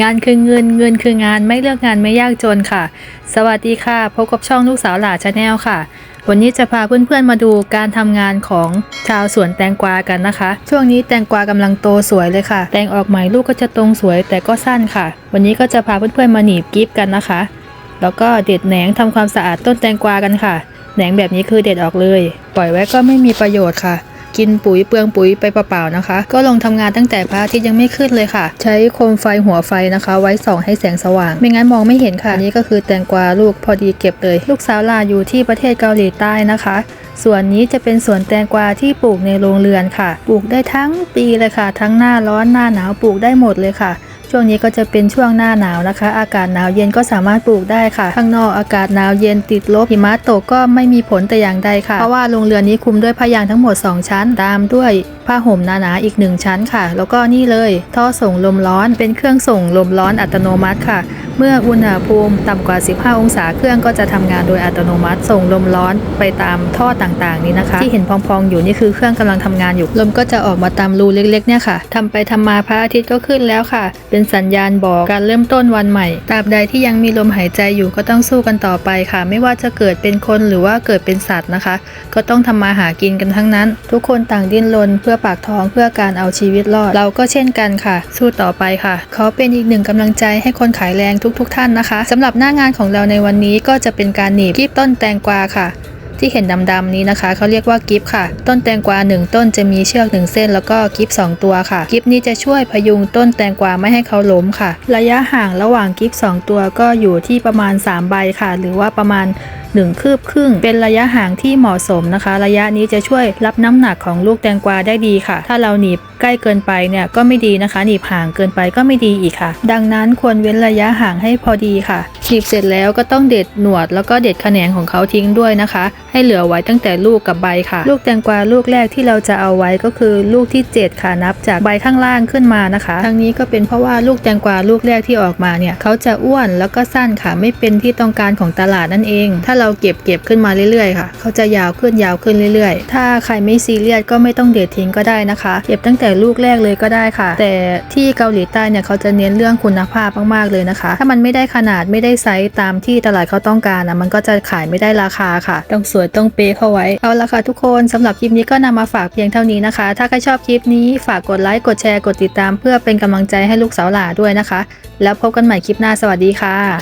งานคือเงินเงินคืองานไม่เลือกงานไม่ยากจนค่ะ สวัสดีค่ะพบกับช่องลูกสาวหลาชาแนลค่ะ วันนี้จะพาเพื่อนๆมาดูการทำงานของชาวสวนแตงกวากันนะคะ ช่วงนี้แตงกวากำลังโตสวยเลยค่ะ แตงออกใหม่ลูกก็จะตรงสวยแต่ก็สั้นค่ะ วันนี้ก็จะพาเพื่อนๆมาหนีบกิฟกันนะคะ แล้วก็เด็ดแหนงทำความสะอาดต้นแตงกวากันค่ะ แหนงแบบนี้คือเด็ดออกเลย ปล่อยไว้ก็ไม่มีประโยชน์ค่ะ กินปุ๋ยเปลืองปุ๋ยไปเปล่าๆนะคะ ก็ลงทำงานตั้งแต่พระอาทิตย์ยังไม่ขึ้นเลยค่ะ ใช้โคมไฟหัวไฟนะคะ ไว้ส่องให้แสงสว่าง ไม่งั้นมองไม่เห็นค่ะอันนี้ก็คือแตงกวาลูกพอดีเก็บเลย ลูกสาวลาอยู่ที่ประเทศเกาหลีใต้นะคะส่วนนี้จะเป็นสวนแตงกวาที่ปลูกในโรงเรือนค่ะ ปลูกได้ทั้งปีเลยค่ะ ทั้งหน้าร้อนหน้าหนาวปลูกได้หมดเลยค่ะ ช่วงนี้ก็จะเป็นช่วงหน้าหนาวนะคะ อากาศหนาวเย็นก็สามารถปลูกได้ค่ะ ข้างนอกอากาศหนาวเย็นติดลบหิมะตกก็ไม่มีผลแต่อย่างใดค่ะ เพราะว่าโรงเรือนนี้คุมด้วยผ้ายางทั้งหมด 2 ชั้น ตามด้วยผ้าห่มหนาๆอีก 1 ชั้นค่ะ แล้วก็นี่เลย ท่อส่งลมร้อนเป็นเครื่องส่งลมร้อนอัตโนมัติค่ะ เมื่ออุณหภูมิต่ำกว่า 15 องศาเครื่องก็จะทำงานโดยอัตโนมัติ ส่งลมร้อนไปตามท่อต่างๆ นี้นะคะ ที่เห็นพองๆอยู่นี่คือเครื่องกำลังทำงานอยู่ ลมก็จะออกมาตามรูเล็กๆเนี่ยค่ะทำไปทำมาพระอาทิตย์ก็ขึ้นแล้วค่ะ เป็นสัญญาณบอกการเริ่มต้นวันใหม่ ตราบใดที่ยังมีลมหายใจอยู่ก็ต้องสู้กันต่อไปค่ะ ไม่ว่าจะเกิดเป็นคนหรือว่าเกิดเป็นสัตว์นะคะ ก็ต้องทำมาหากินกันทั้งนั้น ทุกคนต่างดิ้นรนเพื่อปากท้องเพื่อการเอาชีวิตรอด เราก็เช่นกันค่ะ สู้ต่อไปค่ะขอเป็นอีกหนึ่งกำลังใจให้คนขายแรงทุกๆทท่านนะคะสำหรับหน้างานของเราในวันนี้ก็จะเป็นการหนีบกีบต้นแตงกวาค่ะ ที่เห็นดำๆนี้นะคะเขาเรียกว่ากิฟค่ะ ต้นแตงกวา 1 ต้นจะมีเชือก 1 เส้น แล้วก็กิฟ2ตัวค่ะ กิฟนี้จะช่วยพยุงต้นแตงกวาไม่ให้เขาล้มค่ะ ระยะห่างระหว่างกิฟ2ตัวก็อยู่ที่ประมาณ 3 ใบค่ะ หรือว่าประมาณ1 คืบครึ่ง เป็นระยะห่างที่เหมาะสมนะคะ ระยะนี้จะช่วยรับน้ำหนักของลูกแตงกวาได้ดีค่ะ ถ้าเราหนีบใกล้เกินไปเนี่ยก็ไม่ดีนะคะ หนีบห่างเกินไปก็ไม่ดีอีกค่ะ ดังนั้นควรเว้นระยะห่างให้พอดีค่ะ หนีบเสร็จแล้วก็ต้องเด็ดหนวดแล้วก็เด็ดแขนงของเขาทิ้งด้วยนะคะ ให้เหลือไว้ตั้งแต่ลูกกับใบค่ะ ลูกแตงกวาลูกแรกที่เราจะเอาไว้ก็คือลูกที่ 7 ค่ะนับจากใบข้างล่างขึ้นมานะคะ ทั้งนี้ก็เป็นเพราะว่าลูกแตงกวาลูกแรกที่ออกมาเนี่ยเขาจะอ้วนแล้วก็สั้นค่ะไม่เป็นที่ต้องการของตลาดนั่นเอง ถ้าเราเก็บเก็บขึ้นมาเรื่อยๆค่ะเขาจะยาวขึ้นยาวขึ้นเรื่อยๆ ถ้าใครไม่ซีเรียสก็ไม่ต้องเด็ดทิ้งก็ได้นะคะ เก็บตั้งแต่ลูกแรกเลยก็ได้ค่ะ แต่ที่เกาหลีใต้เนี่ยเขาจะเน้นเรื่องคุณภาพมากๆเลยนะคะ ถ้ามันไม่ได้ขนาดไม่ได้ไซส์ตามที่ตลาดเขาต้องการนะมันก็จะขายไม่ได้ราคาค่ะ ต้องสวยต้องเป๊ะเข้าไว้เอาละค่ะทุกคนสำหรับคลิปนี้ก็นำมาฝากเพียงเท่านี้นะคะ ถ้าใครชอบคลิปนี้ฝากกดไลค์กดแชร์กดติดตาม เพื่อเป็นกำลังใจให้ลูกสาวหลาด้วยนะคะ แล้วพบกันใหม่คลิปหน้าสวัสดีค่ะ